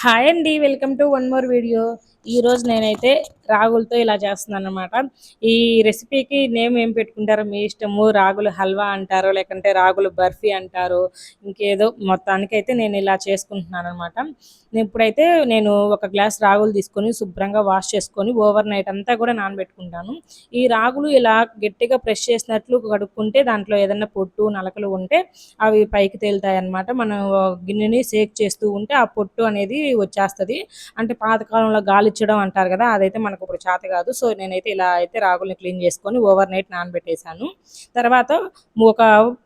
Hi అండి welcome to one more video ఈరోజు నేనైతే రాగులతో ఇలా చేస్తున్నాను అనమాట ఈ రెసిపీకి నేమ్ ఏం పెట్టుకుంటారో మీ ఇష్టము? రాగులు హల్వా అంటారు లేకంటే రాగులు బర్ఫీ అంటారు ఇంకేదో మొత్తానికి అయితే నేను ఇలా చేసుకుంటున్నాను అనమాట ఇప్పుడైతే నేను ఒక గ్లాస్ రాగులు తీసుకొని శుభ్రంగా వాష్ చేసుకొని ఓవర్ నైట్ అంతా కూడా నానబెట్టుకుంటాను. ఈ రాగులు ఇలా గట్టిగా ప్రెస్ చేసినట్లు కడుక్కుంటే దాంట్లో ఏదైనా పొట్టు నలకలు ఉంటే అవి పైకి తేలుతాయి అనమాట మనం గిన్నెని సేక్ చేస్తూ ఉంటే ఆ పొట్టు అనేది వచ్చేస్తుంది. అంటే పాతకాలంలో గాలిచ్చడం అంటారు కదా అదైతే మనకు ఇప్పుడు చేత కాదు. సో నేనైతే ఇలా అయితే రాగుల్ని క్లీన్ చేసుకొని ఓవర్ నైట్ నానబెట్టేశాను. తర్వాత ఒక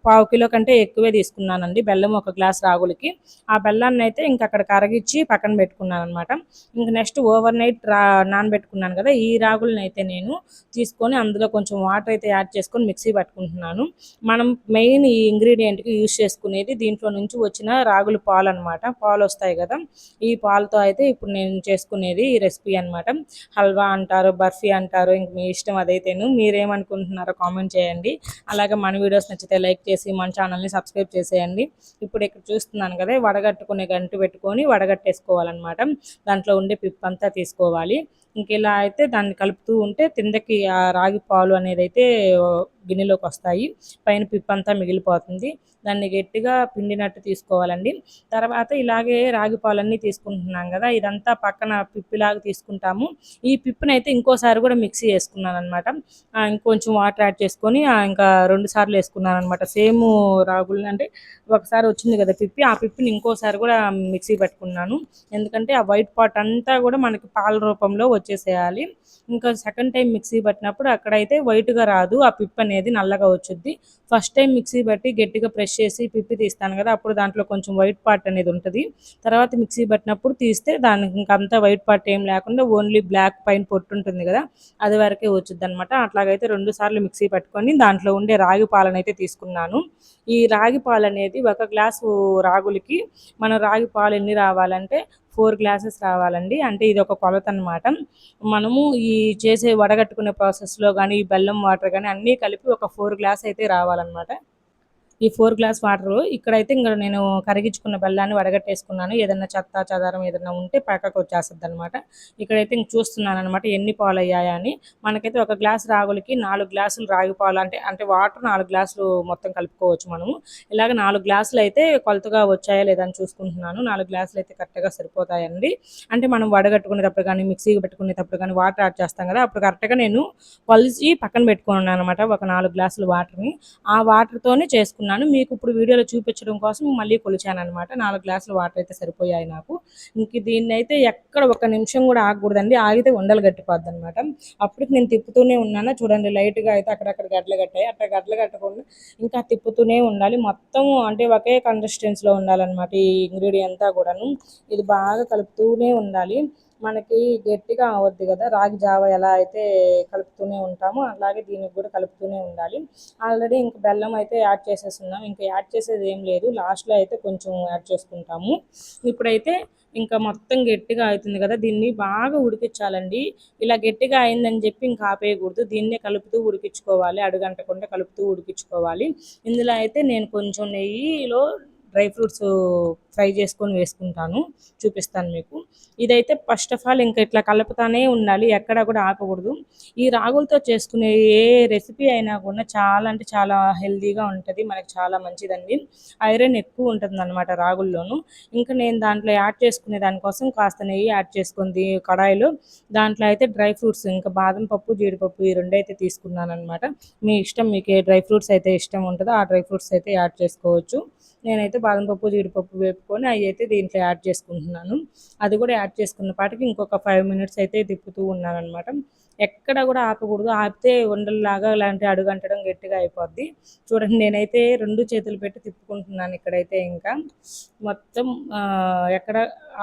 పావు కిలో కంటే ఎక్కువే తీసుకున్నానండి. బెల్లం ఒక గ్లాస్ రాగులకి. ఆ బెల్లాన్ని అయితే ఇంక అక్కడ కరగిచ్చి పక్కన పెట్టుకున్నాను అనమాట ఇంక నెక్స్ట్ ఓవర్ నైట్ రా నానబెట్టుకున్నాను కదా ఈ రాగులను అయితే నేను తీసుకొని అందులో కొంచెం వాటర్ అయితే యాడ్ చేసుకొని మిక్సీ పట్టుకుంటున్నాను. మనం మెయిన్ ఈ ఇంగ్రీడియంట్కి యూజ్ చేసుకునేది దీంట్లో నుంచి వచ్చిన రాగుల పాలు అనమాట పాలు వస్తాయి కదా ఈ పాలతో అయితే ఇప్పుడు నేను చేసుకునేది ఈ రెసిపీ అనమాట హల్వా అంటారు బర్ఫీ అంటారు ఇంక మీ ఇష్టం అదైతేను మీరేమనుకుంటున్నారో కామెంట్ చేయండి. అలాగే మన వీడియోస్ నచ్చితే లైక్ చేసి మన ఛానల్ని సబ్స్క్రైబ్ చేసేయండి. ఇప్పుడు ఇక్కడ చూస్తున్నాను కదా వడగట్టుకునే గంటు పెట్టుకొని వడగట్టేసుకోవాలన్నమాట. దాంట్లో ఉండే పిప్ అంతా తీసుకోవాలి. ఇంకెలా అయితే దాన్ని కలుపుతూ ఉంటే కిందకి ఆ రాగి పాలు అనేది అయితే గిన్నెలోకి వస్తాయి. పైన పిప్పంతా మిగిలిపోతుంది. దాన్ని గట్టిగా పిండినట్టు తీసుకోవాలండి. తర్వాత ఇలాగే రాగి పాలన్నీ తీసుకుంటున్నాం కదా ఇదంతా పక్కన పిప్పిలాగా తీసుకుంటాము. ఈ పిప్పునైతే ఇంకోసారి కూడా మిక్సీ వేసుకున్నాను అనమాట ఇంకొంచెం వాటర్ యాడ్ చేసుకొని ఇంకా రెండు సార్లు వేసుకున్నాను అనమాట సేమ్ రాగులు అంటే ఒకసారి వచ్చింది కదా పిప్పి ఆ పిప్పిని ఇంకోసారి కూడా మిక్సీ పెట్టుకున్నాను. ఎందుకంటే ఆ వైట్ పాట్ అంతా కూడా మనకి పాల రూపంలో వచ్చేసేయాలి. ఇంకా సెకండ్ టైం మిక్సీ పట్టినప్పుడు అక్కడైతే వైట్గా రాదు. ఆ పిప్ అనేది నల్లగా వచ్చుద్ది. ఫస్ట్ టైం మిక్సీ బట్టి గట్టిగా ప్రెస్ చేసి పిప్పి తీస్తాను కదా అప్పుడు దాంట్లో కొంచెం వైట్ పార్ట్ అనేది ఉంటుంది. తర్వాత మిక్సీ పట్టినప్పుడు తీస్తే దానికి ఇంకంతా వైట్ పార్ట్ ఏం లేకుండా ఓన్లీ బ్లాక్ పైన పొట్టు ఉంటుంది కదా అది వరకే వచ్చుద్ది అనమాట అట్లాగైతే రెండు సార్లు మిక్సీ పట్టుకొని దాంట్లో ఉండే రాగి పాలను అయితే తీసుకున్నాను. ఈ రాగి పాలు అనేది ఒక గ్లాసు రాగులకి మన రాగి పాలు ఎన్ని రావాలంటే ఫోర్ గ్లాసెస్ రావాలండి. అంటే ఇది ఒక కొలత అనమాట మనము ఈ చేసే వడగట్టుకునే ప్రాసెస్లో కానీ ఈ బెల్లం వాటర్ కానీ అన్నీ కలిపి ఒక ఫోర్ గ్లాస్ అయితే రావాలన్నమాట. ఈ ఫోర్ గ్లాస్ వాటర్. ఇక్కడైతే ఇంకా నేను కరిగించుకున్న బెల్లాన్ని వడగట్టేసుకున్నాను. ఏదన్నా చెత్త చదారం ఏదన్నా ఉంటే పక్కకు వచ్చేస్తుంది అనమాట ఇక్కడైతే ఇంక చూస్తున్నాను అనమాట ఎన్ని పాలు అయ్యాయని అని. మనకైతే ఒక గ్లాస్ రాగులకి నాలుగు గ్లాసులు రాగి పాలు అంటే అంటే వాటర్ నాలుగు గ్లాసులు మొత్తం కలుపుకోవచ్చు మనము. ఇలాగ నాలుగు గ్లాసులు అయితే కొలతగా వచ్చాయా లేదని చూసుకుంటున్నాను. నాలుగు గ్లాసులు అయితే కరెక్ట్గా సరిపోతాయండి. అంటే మనం వడగట్టుకునేటప్పుడు కానీ మిక్సీకి పెట్టుకునేటప్పుడు కానీ వాటర్ యాడ్ చేస్తాం కదా అప్పుడు కరెక్ట్గా నేను కొలిచి పక్కన పెట్టుకున్నాను అనమాట ఒక నాలుగు గ్లాసులు వాటర్ని. ఆ వాటర్తోనే చేసుకున్నాను. చేసుకున్నాను మీకు ఇప్పుడు వీడియోలో చూపించడం కోసం మళ్ళీ కొలిచాను అనమాట నాలుగు గ్లాసులు వాటర్ అయితే సరిపోయాయి నాకు. ఇంక దీన్ని అయితే ఎక్కడ ఒక నిమిషం కూడా ఆగకూడదండి. ఆగితే ఉండలు గట్టిపోద్ది అనమాట అప్పటికి నేను తిప్పుతూనే ఉన్నాను? చూడండి లైట్గా అయితే అక్కడక్కడ గడ్డలు కట్టాయి. అట్లా గడ్డలు కట్టకుండా ఇంకా తిప్పుతూనే ఉండాలి. మొత్తం అంటే ఒకే కన్సిస్టెన్సీలో ఉండాలన్నమాట ఈ ఇంగ్రీడియంట్ అంతా కూడాను. ఇది బాగా కలుపుతూనే ఉండాలి. మనకి గట్టిగా అవద్దు కదా. రాగి జావ ఎలా అయితే కలుపుతూనే ఉంటామో అలాగే దీనికి కూడా కలుపుతూనే ఉండాలి. ఆల్రెడీ ఇంక బెల్లం అయితే యాడ్ చేసేస్తున్నాం ఇంకా యాడ్ చేసేది ఏం లేదు. లాస్ట్లో అయితే కొంచెం యాడ్ చేసుకుంటాము. ఇప్పుడైతే ఇంకా మొత్తం గట్టిగా అవుతుంది కదా. దీన్ని బాగా ఉడికించాలండి. ఇలా గట్టిగా అయిందని చెప్పి ఇంకా ఆపేయకూడదు. దీన్నే కలుపుతూ ఉడికించుకోవాలి. అడుగంటకుండా కలుపుతూ ఉడికించుకోవాలి. ఇందులో అయితే నేను కొంచెం నెయ్యిలో డ్రై ఫ్రూట్స్ ఫ్రై చేసుకొని వేసుకుంటాను చూపిస్తాను మీకు. ఇదైతే ఫస్ట్ ఆఫ్ ఆల్ ఇంకా ఇట్లా కలుపుతానే ఉండాలి ఎక్కడ కూడా ఆపకూడదు. ఈ రాగులతో చేసుకునే ఏ రెసిపీ అయినా కూడా చాలా అంటే చాలా హెల్తీగా ఉంటుంది మనకి చాలా మంచిదండి. ఐరన్ ఎక్కువ ఉంటుంది అనమాట రాగుల్లోనూ. ఇంకా నేను దాంట్లో యాడ్ చేసుకునే దానికోసం కాస్త నెయ్యి యాడ్ చేసుకుంది కడాయిలో దాంట్లో అయితే డ్రై ఫ్రూట్స్ ఇంకా బాదం పప్పు జీడిపప్పు ఈ రెండు అయితే తీసుకున్నాను అనమాట మీ ఇష్టం మీకు ఏ డ్రై ఫ్రూట్స్ అయితే ఇష్టం ఉంటుందో ఆ డ్రై ఫ్రూట్స్ అయితే యాడ్ చేసుకోవచ్చు. నేనైతే బాదం పప్పు జీడిపప్పు వేపుకొని అవి అయితే దీంట్లో యాడ్ చేసుకుంటున్నాను. అది కూడా యాడ్ చేసుకున్న పాటికి ఇంకొక ఫైవ్ మినిట్స్ అయితే తిప్పుతూ ఉన్నాను అనమాట ఎక్కడ కూడా ఆపకూడదు. ఆపితే ఉండల్లాగా ఇలాంటి అడుగంటడం గట్టిగా అయిపోద్ది. చూడండి నేనైతే రెండు చేతులు పెట్టి తిప్పుకుంటున్నాను ఇక్కడైతే ఇంకా. మొత్తం ఎక్కడ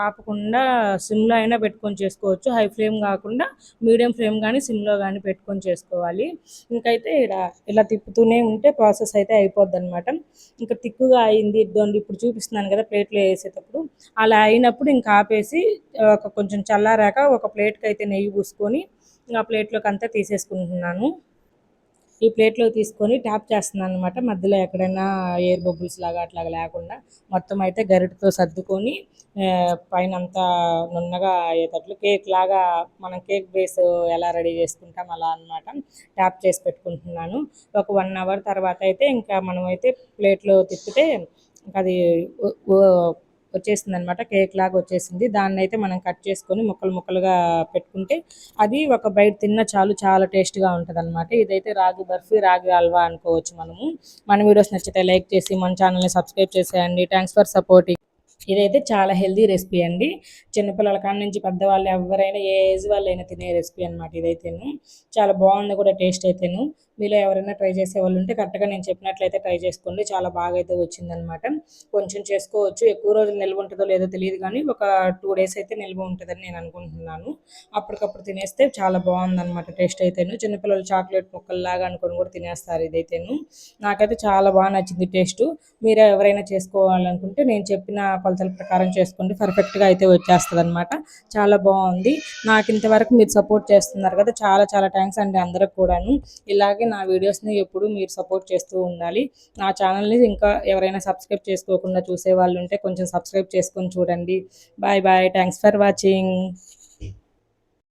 ఆపకుండా సిమ్లో అయినా పెట్టుకొని చేసుకోవచ్చు. హై ఫ్లేమ్ కాకుండా మీడియం ఫ్లేమ్ కానీ సిమ్లో కానీ పెట్టుకొని చేసుకోవాలి. ఇంకైతే ఇలా ఇలా తిప్పుతూనే ఉంటే ప్రాసెస్ అయితే అయిపోద్ది అనమాట ఇంకా తిక్కుగా అయింది. ఇద్దరు ఇప్పుడు చూపిస్తున్నాను కదా ప్లేట్లో వేసేటప్పుడు. అలా అయినప్పుడు ఇంకా ఆపేసి ఒక కొంచెం చల్లారాక ఒక ప్లేట్కి అయితే నెయ్యి పూసుకొని ఆ ప్లేట్లోకి అంతా తీసేసుకుంటున్నాను. ఈ ప్లేట్లో తీసుకొని ట్యాప్ చేస్తున్నాను అనమాట మధ్యలో ఎక్కడైనా ఎయిర్ బబుల్స్ లాగా అట్లాగా లేకుండా మొత్తం అయితే గరిటతో సర్దుకొని పైన అంతా నున్నగా అయ్యేటట్లు కేక్ లాగా మనం కేక్ బేస్ ఎలా రెడీ చేసుకుంటాం అలా అన్నమాట ట్యాప్ చేసి పెట్టుకుంటున్నాను. ఒక వన్ అవర్ తర్వాత అయితే ఇంకా మనం అయితే ప్లేట్లో తిప్పితే ఇంకా అది వచ్చేసింది అనమాట కేక్ లాగా వచ్చేసింది. దాన్ని అయితే మనం కట్ చేసుకొని ముక్కలు ముక్కలుగా పెట్టుకుంటే అది ఒక బయట తిన్న చాలు చాలా టేస్ట్గా ఉంటుంది అనమాట ఇదైతే రాగి బర్ఫీ రాగి హల్వా అనుకోవచ్చు మనము. మన వీడియోస్ నచ్చితే లైక్ చేసి మన ఛానల్ని సబ్స్క్రైబ్ చేసేయండి. Thanks for supporting. ఇదైతే చాలా హెల్దీ రెసిపీ అండి. చిన్నపిల్లల కాడ నుంచి పెద్దవాళ్ళు ఎవరైనా ఏ ఏజ్ వాళ్ళైనా తినే రెసిపీ అనమాట ఇదైతేను. చాలా బాగుంది కూడా టేస్ట్ అయితేను. మీలో ఎవరైనా ట్రై చేసే వాళ్ళు ఉంటే కరెక్ట్గా నేను చెప్పినట్లయితే ట్రై చేసుకోండి. చాలా బాగా అయితే వచ్చిందనమాట. కొంచెం చేసుకోవచ్చు. ఎక్కువ రోజులు నిల్వ ఉంటుందో లేదో తెలియదు కానీ ఒక టూ డేస్ అయితే నిల్వ ఉంటుందని నేను అనుకుంటున్నాను. అప్పటికప్పుడు తినేస్తే చాలా బాగుందన్నమాట టేస్ట్ అయితేను. చిన్నపిల్లలు చాక్లెట్ ముక్కల్లాగా అనుకొని కూడా తినేస్తారు ఇదైతేను. నాకైతే చాలా బాగా నచ్చింది టేస్ట్ మీరు ఎవరైనా చేసుకోవాలనుకుంటే నేను చెప్పిన కొలతల ప్రకారం చేసుకోండి. పర్ఫెక్ట్గా అయితే వచ్చేస్తుంది అనమాట చాలా బాగుంది. నాకు ఇంతవరకు మీరు సపోర్ట్ చేస్తున్నారు కదా చాలా చాలా థ్యాంక్స్ అండి అందరికి కూడాను. ఇలాగే నా వీడియోస్ని ఎప్పుడు మీరు సపోర్ట్ చేస్తూ ఉండాలి. నా ఛానల్ని ఇంకా ఎవరైనా సబ్స్క్రైబ్ చేసుకోకుండా చూసే వాళ్ళు ఉంటే కొంచెం సబ్స్క్రైబ్ చేసుకొని చూడండి. Bye bye. Thanks for watching.